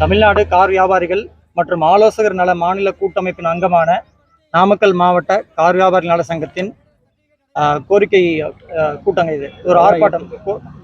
Tamil Nadu car வியாபாரிகள் மற்றும் ஆலோசகர் நல மாநில கூட்டமைப்பின் அங்கமான நாமக்கல் மாவட்ட கார் வியாபாரி நல சங்கத்தின் கோரிக்கை கூட்டங்க இது. ஒரு ஆர்ப்பாட்டம்.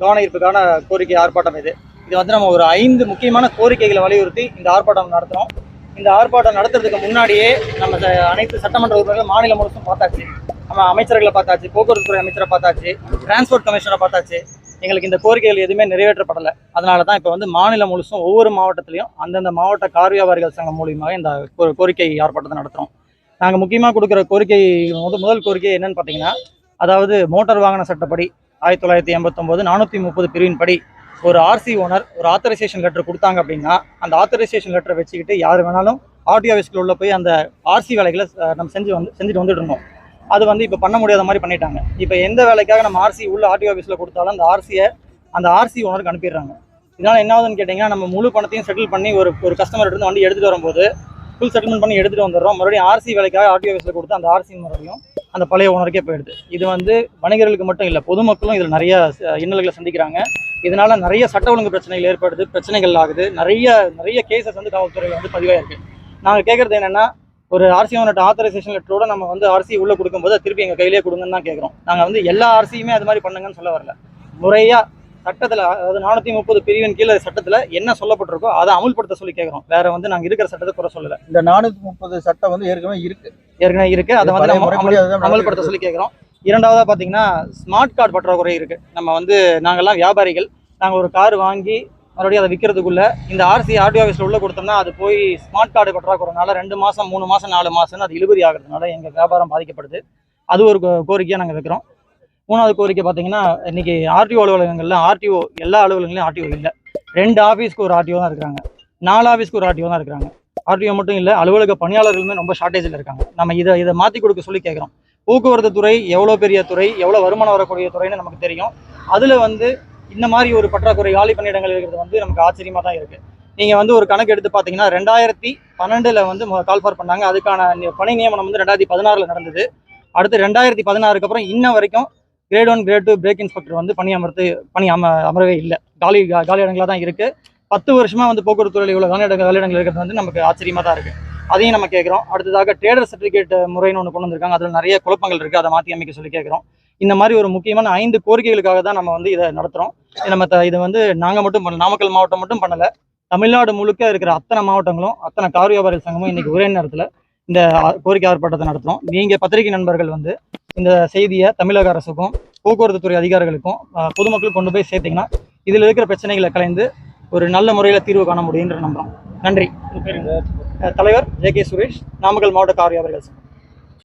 கவன ஈர்ப்புக்கான கோரிக்கை ஆர்ப்பாட்டம் இது. இது வந்து நம்ம ஒரு ஐந்து முக்கியமான கோரிக்கைகளை வலியுறுத்தி இந்த ஆர்ப்பாட்டம் நடத்துகிறோம் இந்த ஆர்ப்பாட்டம் நடத்துறதுக்கு முன்னாடியே நம்ம அனைத்து சட்டமன்ற உறுப்பினர்கள் மாநிலம் முழுசும் பார்த்தாச்சு. நம்ம அமைச்சர்களை பார்த்தாச்சு போக்குவரத்து துறை அமைச்சரை பார்த்தாச்சு டிரான்ஸ்போர்ட் கமிஷனை பார்த்தாச்சு. எங்களுக்கு இந்த கோரிக்கைகள் எதுவுமே நிறைவேற்றப்படலை. அதனால தான் இப்போ வந்து மாநிலம் முழுசும் ஒவ்வொரு மாவட்டத்திலையும் அந்தந்த மாவட்ட கார் வியாபாரிகள் சங்கம் மூலியமாக இந்த கோ- கோரிக்கை ஆர்ப்பாட்டத்தை நடத்துகிறோம் நாங்கள் முக்கியமாக கொடுக்குற கோரிக்கை முத முதல் கோரிக்கை என்னன்னு பார்த்தீங்கன்னா அதாவது மோட்டார் வாகன சட்டப்படி ஆயிரத்தி தொள்ளாயிரத்தி எண்பத்தொம்போது நானூற்றி முப்பது பிரிவின்படி ஒரு ஆர்சி ஓனர் ஒரு ஆத்தரைசேஷன் லெட்டர் கொடுத்தாங்க அப்படின்னா அந்த ஆத்தரைசேஷன் லெட்டரை வச்சுக்கிட்டு யார் வேணாலும் ஆர்டிஓ ஆஃபீஸ்க்குள்ள போய் அந்த ஆர்சி வேலைகளை நம்ம செஞ்சு வந்து செஞ்சுட்டு வந்துட்டு இருந்தோம். அது வந்து இப்போ பண்ண முடியாத மாதிரி பண்ணிட்டாங்க. இப்போ எந்த வேலைக்காக நம்ம ஆர்சி உள்ள ஆர்டிஓ ஆஃபீஸில் கொடுத்தாலும் அந்த ஆர்சியை அந்த ஆர்சி ஓனருக்கு அனுப்பிடுறாங்க. இதனால் என்ன ஆகுதுன்னு கேட்டிங்கன்னா நம்ம முழு பணத்தையும் செட்டில் பண்ணி ஒரு ஒரு கஸ்டமர் இருந்து வண்டி எடுத்துகிட்டு வரும்போது ஃபுல் செட்டில்மெண்ட் பண்ணி எடுத்துகிட்டு வந்துடுறோம். மறுபடியும் ஆர்சி வேலைக்காக ஆர்டிஓ ஆஃபீஸில் கொடுத்து அந்த ஆர்சி மறுபடியும் அந்த பழைய ஓனருக்கே போயிடுது. இது வந்து வணிகர்களுக்கு மட்டும் இல்லை பொதுமக்களும் இதில் நிறைய இன்னல்களை சந்திக்கிறாங்க. இதனால் நிறைய சட்ட ஒழுங்கு பிரச்சனைகள் ஏற்படுது பிரச்சனைகள் ஆகுது. நிறைய நிறைய கேசஸ் வந்து காவல்துறையில் வந்து பதிவாயிருக்கு. நாங்கள் கேட்குறது என்னென்னா ஒரு ஆர்சி ஓனர்ட்ட ஆத்தரைசேஷன் லெட்டரோட நம்ம வந்து ஆர்சி உள்ள கொடுக்கும்போது திருப்பி எங்கள் கையிலேயே கொடுங்கன்னு தான் கேட்குறோம் நாங்கள் வந்து எல்லா ஆர்சியுமே அது மாதிரி பண்ணுங்கன்னு சொல்ல வரல. முறையாக சட்டத்தில் அதாவது நானூற்றி முப்பது பிரிவின் கீழே சட்டத்தில் என்ன சொல்லப்பட்டிருக்கோ அதை அமுல்படுத்த சொல்லி கேட்குறோம் வேற வந்து நாங்கள் இருக்கிற சட்டத்தை குறை சொல்லலை. இந்த நானூத்தி முப்பது சட்டம் வந்து ஏற்கனவே இருக்கு. ஏற்கனவே இருக்கு. அதை வந்து நம்ம அமல்படுத்த சொல்லி கேட்குறோம் இரண்டாவதா பார்த்தீங்கன்னா ஸ்மார்ட் கார்டு பற்றாக்குறை இருக்கு. நம்ம வந்து நாங்கெல்லாம் வியாபாரிகள். நாங்கள் ஒரு கார் வாங்கி மறுபடியும் அதை விற்கிறதுக்குள்ள இந்த ஆர்சி ஆர்டி ஆஃபீஸில் உள்ள கொடுத்தோம்னா அது போய் ஸ்மார்ட் கார்டு பற்றாக்குறைனால ரெண்டு மாதம் மூணு மாதம் நாலு மாதம்னு அது இழுபறி ஆகிறதுனால எங்கள் வியாபாரம் பாதிக்கப்படுது. அது ஒரு கோ- நாங்கள் வைக்கிறோம். மூணாவது கோரிக்கை பார்த்தீங்கன்னா இன்னைக்கு ஆர்டிஓ அலுவலகங்களில் ஆர்டிஓ எல்லா அலுவலகங்களையும் ஆர்டிஓ இல்லை. ரெண்டு ஆஃபீஸ்க்கு ஒரு ஆர்டிஓ தான் இருக்கிறாங்க. நாலு ஆஃபீஸ்க்கு ஒரு ஆர்டிஓ தான் இருக்கிறாங்க. ஆர்டிஓ மட்டும் இல்லை அலுவலக பணியாளர்களுமே ரொம்ப ஷார்ட்டேஜில் இருக்காங்க. நம்ம இதை இதை மாற்றி கொடுக்க சொல்லி கேட்குறோம் போக்குவரத்து துறை எவ்வளோ பெரிய துறை எவ்வளோ வருமானம் வரக்கூடிய துறைன்னு நமக்கு தெரியும். அதில் வந்து இந்த மாதிரி ஒரு பற்றாக்குறை காலி பணியிடங்கள் இருக்கிறது வந்து நமக்கு ஆச்சரியமாக தான் இருக்குது நீங்கள் வந்து ஒரு கணக்கு எடுத்து பார்த்தீங்கன்னா ரெண்டாயிரத்தி பன்னெண்டில் வந்து கால்ஃபார் பண்ணாங்க. அதுக்கான பணி நியமனம் வந்து ரெண்டாயிரத்தி பதினாறில் நடந்தது. அடுத்து ரெண்டாயிரத்தி பதினாறுக்கு அப்புறம் இன்ன வரைக்கும் grade one grade two break inspector வந்து பணி அமர்த்து பணி அம அமரவே இல்லை. காலி கா- காலி இடங்களாக தான் இருக்குது பத்து வருஷமாக வந்து போக்குவரத்து துறையில் இவ்வளோ காலி இடங்கள் காலி இடங்கள் இருக்கிறது வந்து நமக்கு ஆச்சரியமாக தான் இருக்குது அதையும் நம்ம கேட்குறோம் அடுத்ததாக ட்ரேடர் சர்டிஃபிகேட் முறைன்னு ஒன்று கொண்டு வந்திருக்காங்க. அதில் நிறைய குழப்பங்கள் இருக்குது அதை மாற்றி அமைக்க சொல்லி கேட்குறோம் இந்த மாதிரி ஒரு முக்கியமான ஐந்து கோரிக்கைகளுக்காக தான் நம்ம வந்து இதை நடத்துகிறோம் நம்ம த- வந்து நாங்கள் மட்டும் பண்ணல நாமக்கல் மாவட்டம் மட்டும் பண்ணலை. தமிழ்நாடு முழுக்க இருக்கிற அத்தனை மாவட்டங்களும் அத்தனை கார் வியாபாரி சங்கமும் இன்றைக்கி ஒரே நேரத்தில் இந்த கோரிக்கை ஆர்ப்பாட்டத்தை நடத்துகிறோம் நீங்கள் பத்திரிகை நண்பர்கள் வந்து இந்த செய்தியை தமிழக அரசுக்கும் போக்குவரத்து துறை அதிகாரிகளுக்கும் பொதுமக்களுக்கு பொதுமக்களுக்கும் கொண்டு போய் சேர்த்தீங்கன்னா இதில் இருக்கிற பிரச்சனைகளை கலைந்து ஒரு நல்ல முறையில் தீர்வு காண முடியுன்ற நம்புகிறோம் நன்றி. தலைவர் ஜே கே சுரேஷ் நாமக்கல் மாவட்ட கார் அவர்கள்